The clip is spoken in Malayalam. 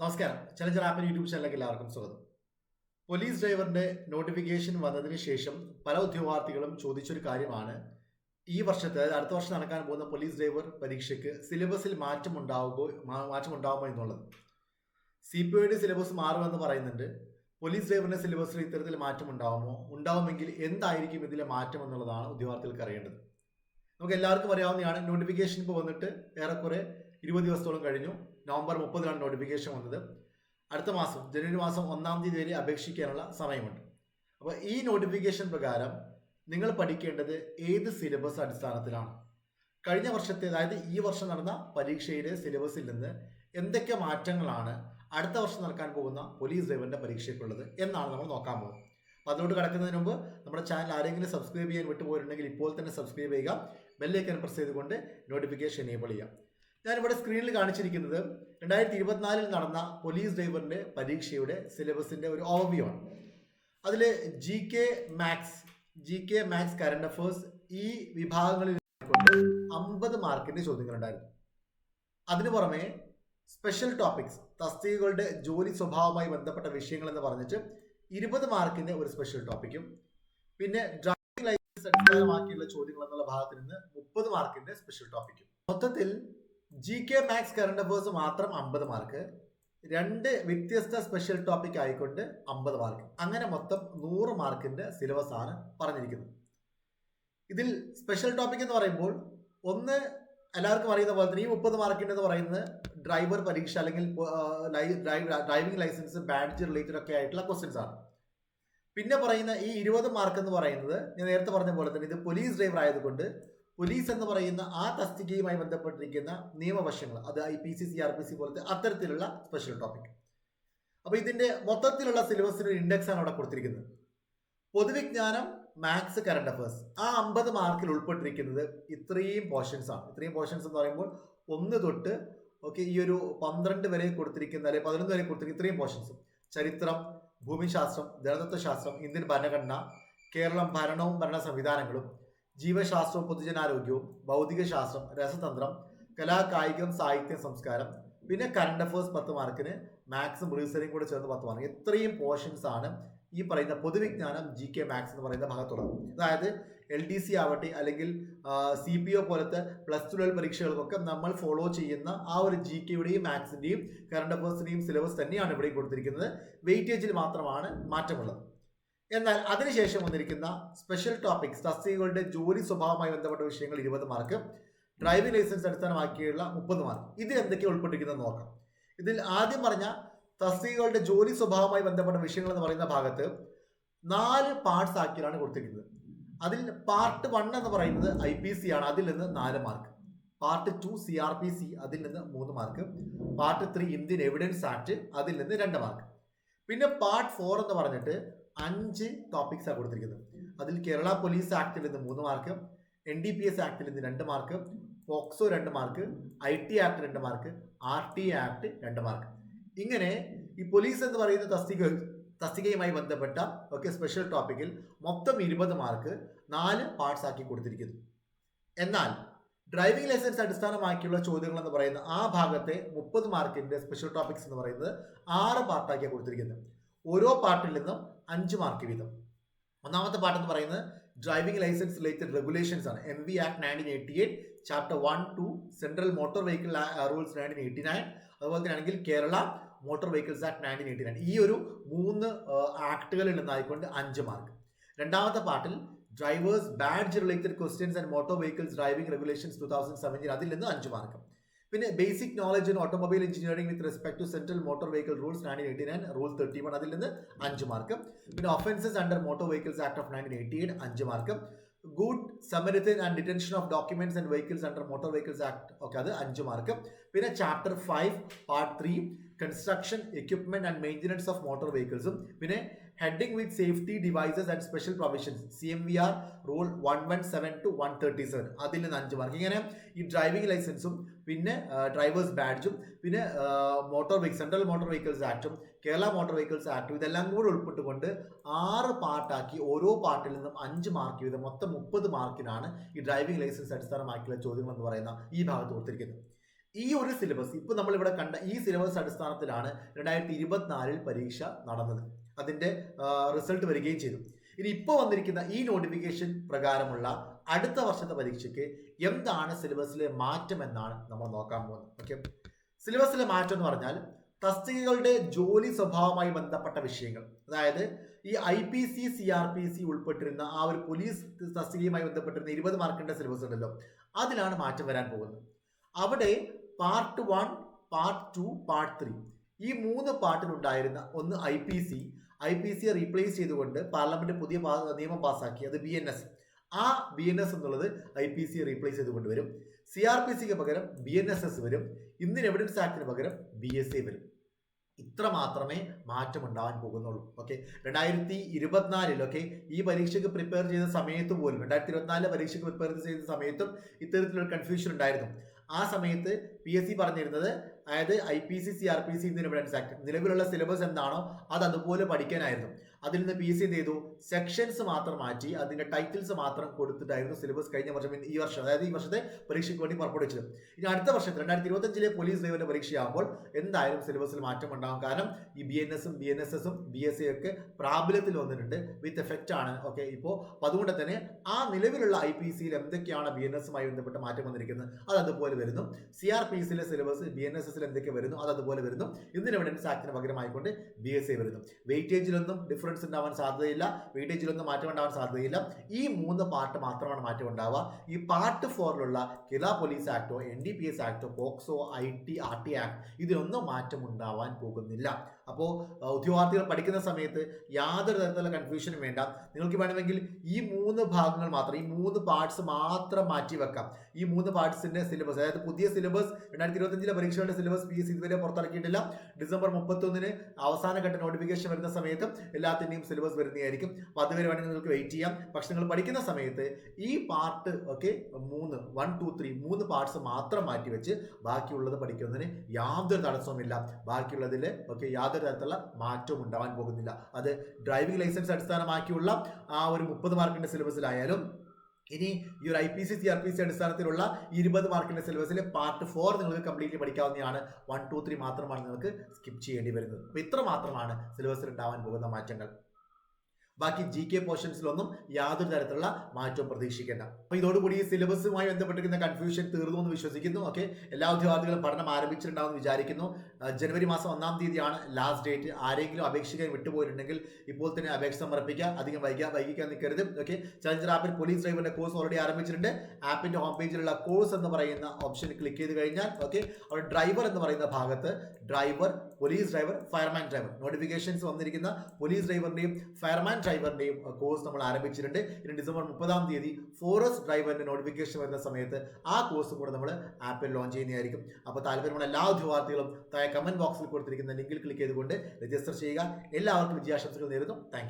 നമസ്കാരം. ചലഞ്ചർ ആപ്പിന് യൂട്യൂബ് ചാനലിലേക്ക് എല്ലാവർക്കും സ്വാഗതം. പോലീസ് ഡ്രൈവറിന്റെ നോട്ടിഫിക്കേഷൻ വന്നതിന് ശേഷം പല ഉദ്യോഗാർത്ഥികളും ചോദിച്ചൊരു കാര്യമാണ്. ഈ വർഷത്തെ അതായത് അടുത്ത വർഷം നടക്കാൻ പോകുന്ന പോലീസ് ഡ്രൈവർ പരീക്ഷയ്ക്ക് സിലബസിൽ മാറ്റം ഉണ്ടാവുകയോ മാറ്റം ഉണ്ടാവുമോ എന്നുള്ളത് സി പി ഒയുടെ സിലബസ് മാറുമെന്ന് പറയുന്നുണ്ട്. പോലീസ് ഡ്രൈവറിന്റെ സിലബസിൽ ഇത്തരത്തിൽ മാറ്റം ഉണ്ടാവുമോ ഉണ്ടാവുമെങ്കിൽ എന്തായിരിക്കും ഇതിലെ മാറ്റം എന്നുള്ളതാണ് ഉദ്യോഗാർത്ഥികൾക്ക് അറിയേണ്ടത്. നമുക്ക് എല്ലാവർക്കും അറിയാവുന്നതാണ്. നോട്ടിഫിക്കേഷൻ ഇപ്പോൾ വന്നിട്ട് ഏറെക്കുറെ ഇരുപത് ദിവസത്തോളം കഴിഞ്ഞു. നവംബർ മുപ്പതിനാണ് നോട്ടിഫിക്കേഷൻ വന്നത്. അടുത്ത മാസം ജനുവരി മാസം ഒന്നാം തീയതി വരെ അപേക്ഷിക്കാനുള്ള സമയമുണ്ട്. അപ്പോൾ ഈ നോട്ടിഫിക്കേഷൻ പ്രകാരം നിങ്ങൾ പഠിക്കേണ്ടത് ഏത് സിലബസ് അടിസ്ഥാനത്തിലാണ്? കഴിഞ്ഞ വർഷത്തെ അതായത് ഈ വർഷം നടന്ന പരീക്ഷയിലെ സിലബസിൽ നിന്ന് എന്തൊക്കെ മാറ്റങ്ങളാണ് അടുത്ത വർഷം നടക്കാൻ പോകുന്ന പോലീസ് ഡ്രൈവറിന്റെ പരീക്ഷയ്ക്കുള്ളത് എന്നാണ് നമ്മൾ നോക്കാൻ പോകുന്നത്. അപ്പോൾ അതിലോട്ട് കിടക്കുന്നതിന് മുമ്പ് നമ്മുടെ ചാനൽ ആരെങ്കിലും സബ്സ്ക്രൈബ് ചെയ്യാൻ വിട്ടുപോയിട്ടുണ്ടെങ്കിൽ ഇപ്പോൾ തന്നെ സബ്സ്ക്രൈബ് ചെയ്യുക. ബെല്ലൈക്കൻ പ്രസ് ചെയ്തുകൊണ്ട് നോട്ടിഫിക്കേഷൻ എനേബിൾ ചെയ്യാം ഞാനിവിടെ സ്ക്രീനിൽ കാണിച്ചിരിക്കുന്നത് രണ്ടായിരത്തി ഇരുപത്തിനാലിൽ നടന്ന പോലീസ് ഡ്രൈവറിന്റെ പരീക്ഷയുടെ സിലബസിന്റെ ഒരു ഓവർവ്യൂ ആണ്. അതിൽ G K maths G K maths current affairs ഈ വിഭാഗങ്ങളിൽ കൊണ്ട് അമ്പത് മാർക്കിന്റെ ചോദ്യങ്ങളുണ്ടായിരുന്നു. അതിനു പുറമെ സ്പെഷ്യൽ ടോപ്പിക്സ് തസ്തികകളുടെ ജോലി സ്വഭാവവുമായി ബന്ധപ്പെട്ട വിഷയങ്ങൾ എന്ന് പറഞ്ഞിട്ട് ഇരുപത് മാർക്കിന്റെ ഒരു സ്പെഷ്യൽ ടോപ്പിക്കും പിന്നെ ഡ്രൈവിംഗ് ലൈസൻസ് അടിസ്ഥാനമാക്കിയുള്ള ചോദ്യങ്ങൾ എന്നുള്ള ഭാഗത്തിൽ നിന്ന് മുപ്പത് മാർക്കിന്റെ സ്പെഷ്യൽ ടോപ്പിക്കും മൊത്തത്തിൽ G K maths current affairs മാത്രം അമ്പത് മാർക്ക് രണ്ട് വ്യത്യസ്ത സ്പെഷ്യൽ ടോപ്പിക് ആയിക്കൊണ്ട് അമ്പത് മാർക്ക് അങ്ങനെ മൊത്തം നൂറ് മാർക്കിന്റെ സിലബസ് ആണ് പറഞ്ഞിരിക്കുന്നത്. ഇതിൽ സ്പെഷ്യൽ ടോപ്പിക് എന്ന് പറയുമ്പോൾ ഒന്ന് എല്ലാവർക്കും അറിയുന്ന പോലെ തന്നെ ഈ മുപ്പത് മാർക്കിന്റെ എന്ന് പറയുന്നത് ഡ്രൈവർ പരീക്ഷ അല്ലെങ്കിൽ ഡ്രൈവിംഗ് ലൈസൻസ് ബാഡ്ജ് റിലേറ്റഡ് ഒക്കെ ആയിട്ടുള്ള ക്വസ്റ്റ്യൻസ് ആണ്. പിന്നെ പറയുന്ന ഈ ഇരുപത് മാർക്ക് എന്ന് പറയുന്നത് ഞാൻ നേരത്തെ പറഞ്ഞ പോലെ തന്നെ ഇത് പോലീസ് ഡ്രൈവർ ആയതുകൊണ്ട് പോലീസ് എന്ന് പറയുന്ന ആ തസ്തികയുമായി ബന്ധപ്പെട്ടിരിക്കുന്ന നിയമവശങ്ങൾ അത് I P C C R P C പോലത്തെ അത്തരത്തിലുള്ള സ്പെഷ്യൽ ടോപ്പിക് അപ്പോൾ ഇതിന്റെ മൊത്തത്തിലുള്ള സിലബസിന് ഇൻഡെക്സ് ആണ് അവിടെ കൊടുത്തിരിക്കുന്നത്. പൊതുവിജ്ഞാനം മാത്സ് കറണ്ട് അഫേഴ്സ് ആ അമ്പത് മാർക്കിൽ ഉൾപ്പെട്ടിരിക്കുന്നത് ഇത്രയും പോർഷൻസ് ആണ്. ഇത്രയും പോർഷൻസ് എന്ന് പറയുമ്പോൾ ഒന്ന് തൊട്ട് ഓക്കെ ഈ ഒരു പന്ത്രണ്ട് വരെ കൊടുത്തിരിക്കുന്ന അല്ലെങ്കിൽ പതിനൊന്ന് വരെ കൊടുത്തിരിക്കുന്ന ഇത്രയും പോർഷൻസ് ചരിത്രം ഭൂമിശാസ്ത്രം ജനതത്വശാസ്ത്രം ഇന്ത്യൻ ഭരണഘടന കേരളം ഭരണവും ഭരണ സംവിധാനങ്ങളും ജീവശാസ്ത്രവും പൊതുജനാരോഗ്യവും ഭൗതികശാസ്ത്രം രസതന്ത്രം കലാ കായികം സാഹിത്യം സംസ്കാരം പിന്നെ കറണ്ട് അഫേഴ്സ് പത്ത് മാർക്കിന് മാത്സും റീസണിങ് കൂടെ ചേർന്ന് പത്ത് മാർക്ക് ഇത്രയും പോർഷൻസ് ആണ് ഈ പറയുന്ന പൊതുവിജ്ഞാനം ജി കെ മാത്സ് എന്ന് പറയുന്ന ഭാഗത്തുള്ളത്. അതായത് എൽ ഡി സി ആവട്ടെ അല്ലെങ്കിൽ സി പി ഒ പോലത്തെ പ്ലസ് ടു ലെവൽ പരീക്ഷകൾക്കൊക്കെ നമ്മൾ ഫോളോ ചെയ്യുന്ന ആ ഒരു ജി കെയുടെയും മാത്സിന്റെയും കറണ്ട് അഫേഴ്സിന്റെയും സിലബസ് തന്നെയാണ് ഇവിടെ കൊടുത്തിരിക്കുന്നത്. വെയിറ്റേജിൽ മാത്രമാണ് മാറ്റമുള്ളത്. എന്നാൽ അതിനുശേഷം വന്നിരിക്കുന്ന സ്പെഷ്യൽ ടോപ്പിക് തസ്തികകളുടെ ജോലി സ്വഭാവമായി ബന്ധപ്പെട്ട വിഷയങ്ങൾ ഇരുപത് മാർക്ക് ഡ്രൈവിംഗ് ലൈസൻസ് അടിസ്ഥാനമാക്കിയുള്ള മുപ്പത് മാർക്ക് ഇത് എന്തൊക്കെയാണ് ഉൾപ്പെട്ടിരിക്കുന്നത് നോക്കാം. ഇതിൽ ആദ്യം പറഞ്ഞ തസ്തികകളുടെ ജോലി സ്വഭാവമായി ബന്ധപ്പെട്ട വിഷയങ്ങൾ എന്ന് പറയുന്ന ഭാഗത്ത് നാല് പാർട്സ് ആക്കിയാണ് കൊടുത്തിരിക്കുന്നത്. അതിൽ പാർട്ട് വൺ എന്ന് പറയുന്നത് ഐ പി സി ആണ്. അതിൽ നിന്ന് നാല് mark part two C R P C അതിൽ നിന്ന് മൂന്ന് mark part three Indian evidence act അതിൽ നിന്ന് രണ്ട് മാർക്ക് പിന്നെ പാർട്ട് ഫോർ എന്ന് പറഞ്ഞിട്ട് അഞ്ച് ടോപ്പിക്സ് ആണ് കൊടുത്തിരിക്കുന്നത്. അതിൽ കേരള പോലീസ് ആക്ടിൽ നിന്ന് മൂന്ന് mark N D P S ആക്ടിൽ നിന്ന് രണ്ട് മാർക്ക് പോക്സോ രണ്ട് മാർക്ക് ഐ ടി ആക്ട് രണ്ട് മാർക്ക് ആർ ടി ആക്ട് രണ്ട് മാർക്ക് ഇങ്ങനെ ഈ പോലീസ് എന്ന് പറയുന്ന തസ്തിക തസ്തികയുമായി ബന്ധപ്പെട്ട ഒക്കെ സ്പെഷ്യൽ ടോപ്പിക്കിൽ മൊത്തം ഇരുപത് മാർക്ക് നാല് പാർട്സ് ആക്കി കൊടുത്തിരിക്കുന്നു. എന്നാൽ ഡ്രൈവിംഗ് ലൈസൻസ് അടിസ്ഥാനമാക്കിയുള്ള ചോദ്യങ്ങൾ എന്ന് പറയുന്ന ആ ഭാഗത്തെ മുപ്പത് മാർക്കിന്റെ സ്പെഷ്യൽ ടോപ്പിക്സ് എന്ന് പറയുന്നത് ആറ് പാർട്ടാക്കിയാണ് കൊടുത്തിരിക്കുന്നത്. ഓരോ പാർട്ടിൽ നിന്നും അഞ്ച് മാർക്ക് വീതം. ഒന്നാമത്തെ പാർട്ട് എന്ന് പറയുന്നത് ഡ്രൈവിംഗ് ലൈസൻസ് റിലേറ്റഡ് റെഗുലേഷൻസ് ആണ്. M V act nineteen eighty eight chapter one two central motor vehicle rules nineteen eighty nine അതുപോലെ തന്നെ ആണെങ്കിൽ Kerala motor vehicles act nineteen eighty nine ഈ ഒരു മൂന്ന് ആക്ടുകളിൽ നിന്നായിക്കൊണ്ട് അഞ്ച് മാർക്ക് രണ്ടാമത്തെ പാർട്ടിൽ drivers badge related questions and motor vehicles driving regulations two thousand seventeen അതിൽ നിന്ന് അഞ്ച് മാർക്ക് പിന്നെ basic knowledge in automobile engineering with respect to central motor vehicle rules nineteen eighty nine rule thirty one അതിൽ നിന്ന് അഞ്ച് മാർക്ക് പിന്നെ offences under motor vehicles act of nineteen eighty eight അഞ്ച് mark good Samaritan and detention of documents and vehicles under motor vehicles act okay അത് അഞ്ച് മാർക്ക് പിന്നെ chapter five part three construction equipment and maintenance of motor വെഹിക്കിൾസും പിന്നെ heading with safety devices and special provisions C M V R rule one one seven two one thirty seven അതിൽ നിന്ന് അഞ്ച് മാർക്ക് ഇങ്ങനെ ഈ ഡ്രൈവിംഗ് ലൈസൻസും പിന്നെ ഡ്രൈവേഴ്സ് ബാഡ്ജും പിന്നെ motor vehicle central motor vehicles ആക്ടും Kerala motor vehicles ആക്ടും ഇതെല്ലാം കൂടെ ഉൾപ്പെട്ടുകൊണ്ട് ആറ് പാർട്ടാക്കി ഓരോ പാർട്ടിൽ നിന്നും അഞ്ച് മാർക്ക് വീതം മൊത്തം മുപ്പത് മാർക്കിനാണ് ഈ ഡ്രൈവിംഗ് ലൈസൻസ് അടിസ്ഥാനമാക്കിയുള്ള ചോദ്യങ്ങൾ എന്ന് പറയുന്ന ഈ ഭാഗത്ത് കൊടുത്തിരിക്കുന്നത്. ഈ ഒരു സിലബസ് ഇപ്പൊ നമ്മൾ ഇവിടെ കണ്ട ഈ സിലബസ് അടിസ്ഥാനത്തിലാണ് രണ്ടായിരത്തി ഇരുപത്തിനാലിൽ പരീക്ഷ നടന്നത്. അതിന്റെ റിസൾട്ട് വരികയും ചെയ്തു. ഇനി ഇപ്പോൾ വന്നിരിക്കുന്ന ഈ നോട്ടിഫിക്കേഷൻ പ്രകാരമുള്ള അടുത്ത വർഷത്തെ പരീക്ഷയ്ക്ക് എന്താണ് സിലബസിലെ മാറ്റം എന്നാണ് നമ്മൾ നോക്കാൻ പോകുന്നത്. ഓക്കെ സിലബസിലെ മാറ്റം എന്ന് പറഞ്ഞാൽ തസ്തികകളുടെ ജോലി സ്വഭാവമായി ബന്ധപ്പെട്ട വിഷയങ്ങൾ. അതായത് ഈ I P C C R P C ഉൾപ്പെട്ടിരുന്ന ആ ഒരു പോലീസ് തസ്തികയുമായി ബന്ധപ്പെട്ടിരുന്ന ഇരുപത് മാർക്കിന്റെ സിലബസ് ഉണ്ടല്ലോ. അതിലാണ് മാറ്റം വരാൻ പോകുന്നത്. അവിടെ part one part two part three ഈ മൂന്ന് പാർട്ടിലുണ്ടായിരുന്ന ഒന്ന് I P C I P സിയെ റീപ്ലേസ് ചെയ്തുകൊണ്ട് പാർലമെന്റ് പുതിയ നിയമം പാസ്സാക്കി. അത് ബി എൻ എസ് ആ ബി എൻ എസ് എന്നുള്ളത് ഐ പി സിയെ റീപ്ലേസ് ചെയ്തുകൊണ്ട് വരും. സി ആർ പി സിക്ക് പകരം ബി എൻ എസ് എസ് വരും. ഇന്ത്യൻ എവിഡൻസ് ആക്ടിന് പകരം ബി എസ് എ വരും. ഇത്ര മാത്രമേ മാറ്റം ഉണ്ടാവാൻ പോകുന്നുള്ളൂ. ഓക്കെ രണ്ടായിരത്തി ഇരുപത്തിനാലിൽ ഓക്കെ ഈ പരീക്ഷയ്ക്ക് പ്രിപ്പയർ ചെയ്ത സമയത്ത് പോലും രണ്ടായിരത്തി ഇരുപത്തിനാലിലെ പരീക്ഷയ്ക്ക് പ്രിപ്പയർ ചെയ്ത സമയത്തും ഇത്തരത്തിലൊരു കൺഫ്യൂഷൻ ഉണ്ടായിരുന്നു. ആ സമയത്ത് പി എസ് സി പറഞ്ഞിരുന്നത് അതായത് I P C C R P C evidence act നിലവിലുള്ള സിലബസ് എന്താണോ അത് അതുപോലെ പഠിക്കാനായിരുന്നു. അതിൽ നിന്ന് പി സി എന്ത് ചെയ്തു? സെക്ഷൻസ് മാത്രം മാറ്റി അതിന്റെ ടൈറ്റിൽസ് മാത്രം കൊടുത്തിട്ടായിരുന്നു സിലബസ് കഴിഞ്ഞ വർഷം ഈ വർഷം അതായത് ഈ വർഷത്തെ പരീക്ഷയ്ക്ക് വേണ്ടി പുറപ്പെടുവിച്ചത്. ഇനി അടുത്ത വർഷത്തിൽ രണ്ടായിരത്തി ഇരുപത്തഞ്ചിലെ പോലീസ് ഡ്രൈവറിന്റെ പരീക്ഷയാകുമ്പോൾ എന്തായാലും സിലബസിൽ മാറ്റം ഉണ്ടാകും. കാരണം ഈ ബി എൻ എസും ബി എൻ എസ് എസും ബി എസ് സി ഒക്കെ പ്രാബല്യത്തിൽ വന്നിട്ടുണ്ട് വിത്ത് എഫക്റ്റ് ആണ്. ഓക്കെ ഇപ്പോൾ അപ്പോൾ അതുകൊണ്ട് തന്നെ ആ നിലവിലുള്ള ഐ പി സിയിൽ എന്തൊക്കെയാണ് ബി എൻ എസുമായി ബന്ധപ്പെട്ട് മാറ്റം വന്നിരിക്കുന്നത്? അത് അതുപോലെ വരുന്നു. സി ആർ പി സിയിലെ syllabus B N S S എസിൽ എന്തൊക്കെ വരുന്നു? അത് അതുപോലെ വരുന്നു. ഇന്ത്യൻ എവിഡൻസ് ആക്ടിന് പകരമായിക്കൊണ്ട് ബി എസ് എ വരുന്നു. വെയിറ്റേജിലൊന്നും ഡിഫറൻസ് ഉണ്ടാവാൻ സാധ്യതയില്ല. വെയിറ്റേജിലൊന്നും മാറ്റം ഉണ്ടാവാൻ സാധ്യതയില്ല. ഈ മൂന്ന് പാർട്ട് മാത്രമാണ് മാറ്റം ഉണ്ടാവുക. ഈ പാർട്ട് ഫോറിലുള്ള കേരള പോലീസ് ആക്ടോ N D P S ആക്ടോ POCSO I T R T act ഇതിലൊന്നും മാറ്റം ഉണ്ടാവാൻ പോകുന്നില്ല. അപ്പോൾ ഉദ്യോഗാർത്ഥികൾ പഠിക്കുന്ന സമയത്ത് യാതൊരു തരത്തിലുള്ള കൺഫ്യൂഷനും വേണ്ട. നിങ്ങൾക്ക് വേണമെങ്കിൽ ഈ മൂന്ന് ഭാഗങ്ങൾ മാത്രം ഈ മൂന്ന് പാർട്സ് മാത്രം മാറ്റി വെക്കാം. ഈ മൂന്ന് പാർട്സിന്റെ സിലബസ് അതായത് പുതിയ സിലബസ് രണ്ടായിരത്തി ഇരുപത്തഞ്ചിലെ പരീക്ഷകളുടെ പി എസ് ഇതുവരെ പുറത്തിറക്കിയിട്ടില്ല. ഡിസംബർ മുപ്പത്തൊന്നിന് അവസാന ഘട്ട നോട്ടിഫിക്കേഷൻ വരുന്ന സമയത്ത് എല്ലാത്തിന്റെയും സിലബസ് വരുന്നതായിരിക്കും. അപ്പോൾ അതുവരെ വേണമെങ്കിൽ നിങ്ങൾക്ക് വെയിറ്റ് ചെയ്യാം. പക്ഷെ നിങ്ങൾ പഠിക്കുന്ന സമയത്ത് ഈ പാർട്ട് ഓക്കെ മൂന്ന് വൺ ടു ത്രീ മൂന്ന് പാർട്സ് മാത്രം മാറ്റി വെച്ച് ബാക്കിയുള്ളത് പഠിക്കുന്നതിന് യാതൊരു തടസ്സവുമില്ല. ബാക്കിയുള്ളതിൽ ഓക്കെ യാതൊരു തരത്തിലുള്ള മാറ്റവും ഉണ്ടാവാൻ പോകുന്നില്ല. അത് ഡ്രൈവിംഗ് ലൈസൻസ് അടിസ്ഥാനമാക്കിയുള്ള ആ ഒരു മുപ്പത് മാർക്കിന്റെ സിലബസിലായാലും ഇനി ഈ ഒരു I P C C R P C അടിസ്ഥാനത്തിലുള്ള ഇരുപത് മാർക്കിന്റെ സിലബസിലെ പാർട്ട് ഫോർ നിങ്ങൾക്ക് കംപ്ലീറ്റ്ലി പഠിക്കാവുന്നതാണ്. വൺ ടു ത്രീ മാത്രമാണ് നിങ്ങൾക്ക് സ്കിപ്പ് ചെയ്യേണ്ടി വരുന്നത്. അപ്പോൾ ഇത്ര മാത്രമാണ് സിലബസിൽ ഉണ്ടാവാൻ പോകുന്ന മാറ്റങ്ങൾ. ബാക്കി ജി കെ പോർഷൻസിലൊന്നും യാതൊരു തരത്തിലുള്ള മാറ്റവും പ്രതീക്ഷിക്കേണ്ട. അപ്പൊ ഇതോടുകൂടി ഈ സിലബസുമായി ബന്ധപ്പെട്ടിരിക്കുന്ന കൺഫ്യൂഷൻ തീർന്നു എന്ന് വിശ്വസിക്കുന്നു. ഓക്കെ എല്ലാ ഉദ്യോഗാർത്ഥികളും പഠനം ആരംഭിച്ചിട്ടുണ്ടാവും വിചാരിക്കുന്നു. ജനുവരി മാസം ഒന്നാം തീയതിയാണ് ലാസ്റ്റ് ഡേറ്റ് ആരെങ്കിലും അപേക്ഷിക്കാൻ വിട്ടുപോയിട്ടുണ്ടെങ്കിൽ ഇപ്പോൾ തന്നെ അപേക്ഷ സമർപ്പിക്കുക അധികം വൈകാൻ വൈകിക്കാൻ നിൽക്കരുത്. ഓക്കെ ചലഞ്ചർ ആപ്പിൽ പോലീസ് ഡ്രൈവറിന്റെ കോഴ്സ് ഓൾറെഡി ആരംഭിച്ചിട്ടുണ്ട്. ആപ്പിന്റെ ഹോം പേജിലുള്ള കോഴ്സ് എന്ന് പറയുന്ന ഓപ്ഷൻ ക്ലിക്ക് ചെയ്ത് കഴിഞ്ഞാൽ ഓക്കെ അവിടെ ഡ്രൈവർ എന്ന് പറയുന്ന ഭാഗത്ത് driver police driver fireman driver notifications വന്നിരിക്കുന്ന പോലീസ് ഡ്രൈവറിന്റെയും ഫയർമാൻ ഡ്രൈവറിന്റെയും കോഴ്സ് നമ്മൾ ആരംഭിച്ചിട്ടുണ്ട്. ഇനി ഡിസംബർ മുപ്പതാം തീയതി ഫോറസ്റ്റ് ഡ്രൈവറിന്റെ നോട്ടിഫിക്കേഷൻ വരുന്ന സമയത്ത് ആ കോഴ്സും കൂടെ നമ്മൾ ആപ്പിൽ ലോഞ്ച് ചെയ്യുന്നതായിരിക്കും. അപ്പോൾ താല്പര്യമുള്ള എല്ലാ ഉദ്യോഗാർത്ഥികളും കമന്റ് ബോക്സിൽ കൊടുത്തിരിക്കുന്ന ലിങ്കിൽ ക്ലിക്ക് ചെയ്തുകൊണ്ട് രജിസ്റ്റർ ചെയ്യുക. എല്ലാവർക്കും വിജയാശംസകൾ നേരുന്നു. താങ്ക്